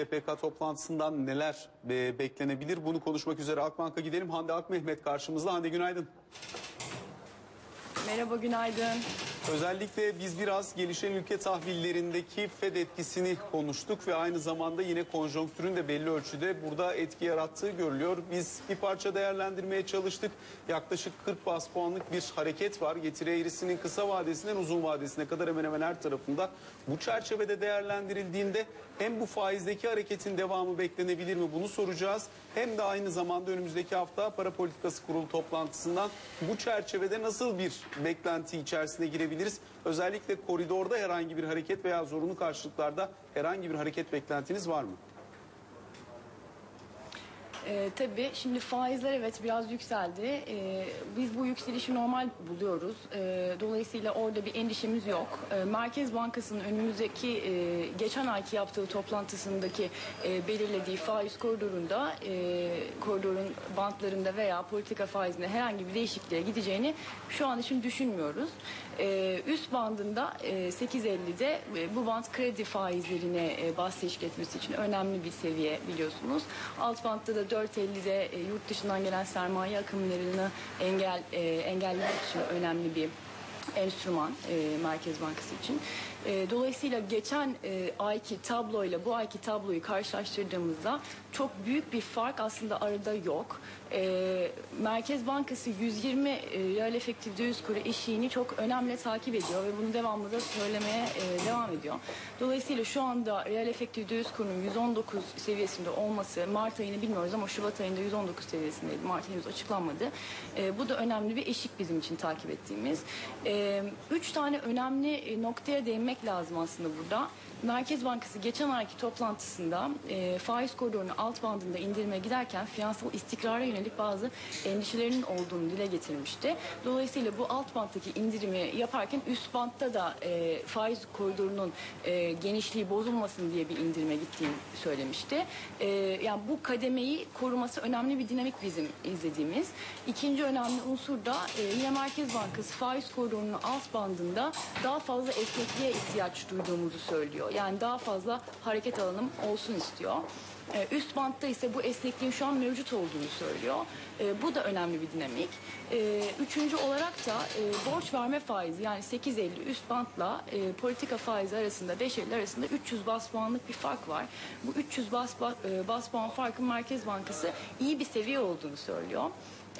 YPK toplantısından neler e, beklenebilir? Bunu konuşmak üzere Akbank'a gidelim. Hande Akmehmet karşımızda. Hande günaydın. Merhaba, günaydın. Özellikle biz biraz gelişen ülke tahvillerindeki Fed etkisini konuştuk ve aynı zamanda yine konjonktürün de belli ölçüde burada etki yarattığı görülüyor. Biz bir parça değerlendirmeye çalıştık. Yaklaşık 40 bas puanlık bir hareket var. Getiri eğrisinin kısa vadesinden uzun vadesine kadar hemen hemen her tarafında. Bu çerçevede değerlendirildiğinde hem bu faizdeki hareketin devamı beklenebilir mi bunu soracağız. Hem de aynı zamanda önümüzdeki hafta para politikası kurulu toplantısından bu çerçevede nasıl bir beklenti içerisine girebiliriz? Özellikle koridorda herhangi bir hareket veya zorunlu karşılıklarda herhangi bir hareket beklentiniz var mı? Ee, tabii şimdi faizler evet biraz yükseldi. Ee, biz bu yükselişi normal buluyoruz. Ee, dolayısıyla orada bir endişemiz yok. Ee, Merkez Bankası'nın önümüzdeki e, geçen ayki yaptığı toplantısındaki e, belirlediği faiz koridorunda e, koridorun bantlarında veya politika faizinde herhangi bir değişikliğe gideceğini şu an için düşünmüyoruz. Ee, üst bandında e, 8.50'de e, bu band kredi faizlerine e, teşkil etmesi için önemli bir seviye biliyorsunuz. Alt bantta da 4.50'de e, yurt dışından gelen sermaye akımlarını engel e, engellemek için önemli bir enstrüman e, Merkez Bankası için. E, dolayısıyla geçen e, ayki tabloyla bu ayki tabloyu karşılaştırdığımızda çok büyük bir fark aslında arada yok. E, Merkez Bankası 120 e, reel efektif döviz kuru eşiğini çok önemli takip ediyor ve bunu devamlı da söylemeye e, devam ediyor. Dolayısıyla şu anda reel efektif döviz kurunun 119 seviyesinde olması Mart ayını bilmiyoruz ama Şubat ayında 119 seviyesindeydi. Mart henüz açıklanmadı. E, bu da önemli bir eşik bizim için takip ettiğimiz. E, üç tane önemli e, noktaya değinmek lazım aslında burada. Merkez Bankası geçen ayki toplantısında e, faiz koridorunu alt bandında indirmeye giderken finansal istikrara yönelik bazı endişelerinin olduğunu dile getirmişti. Dolayısıyla bu alt banttaki indirimi yaparken üst bantta da e, faiz koridorunun e, genişliği bozulmasın diye bir indirime gittiğini söylemişti. E, yani bu kademeyi koruması önemli bir dinamik bizim izlediğimiz. İkinci önemli unsur da e, yine Merkez Bankası faiz koridorunun alt bandında daha fazla esnekliğe ihtiyaç duyduğumuzu söylüyor. Yani daha fazla hareket alanım olsun istiyor. Ee, Üst bantta ise bu esnekliğin şu an mevcut olduğunu söylüyor. Ee, Bu da önemli bir dinamik. Ee, Üçüncü olarak da e, borç verme faizi yani 8.50 üst bantla e, politika faizi arasında 5.50 arasında 300 bas puanlık bir fark var. Bu 300 bas, ba- e, bas puan farkın Merkez Bankası iyi bir seviye olduğunu söylüyor.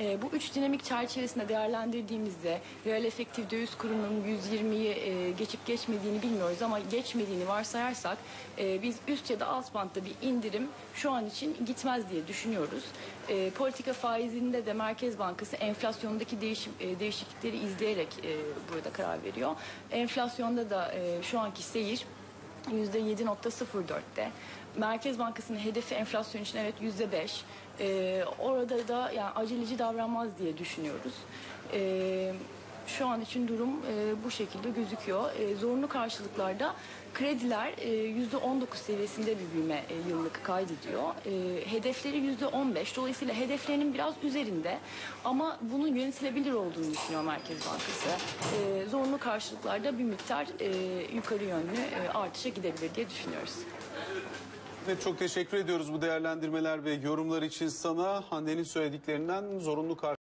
E, bu üç dinamik çerçevesinde değerlendirdiğimizde reel efektif döviz kurunun 120'yi e, geçip geçmediğini bilmiyoruz ama geçmediğini varsayarsak e, biz üst ya da alt bantta bir indirim şu an için gitmez diye düşünüyoruz. E, politika faizinde de Merkez Bankası enflasyondaki değişim, e, değişiklikleri izleyerek e, burada karar veriyor. Enflasyonda da e, şu anki seyir %7.04'te. Merkez Bankası'nın hedefi enflasyon için evet %5. Ee, orada da yani aceleci davranmaz diye düşünüyoruz. Ee, şu an için durum e, bu şekilde gözüküyor. E, zorunlu karşılıklarda krediler e, %19 seviyesinde bir büyüme e, yıllık kaydediyor. E, hedefleri %15. Dolayısıyla hedeflerinin biraz üzerinde ama bunun yönetilebilir olduğunu düşünüyor Merkez Bankası. E, zorunlu karşılıklarda bir miktar e, yukarı yönlü e, artışa gidebilir diye düşünüyoruz. Evet, çok teşekkür ediyoruz bu değerlendirmeler ve yorumlar için sana. Hande'nin söylediklerinden zorunlu karşı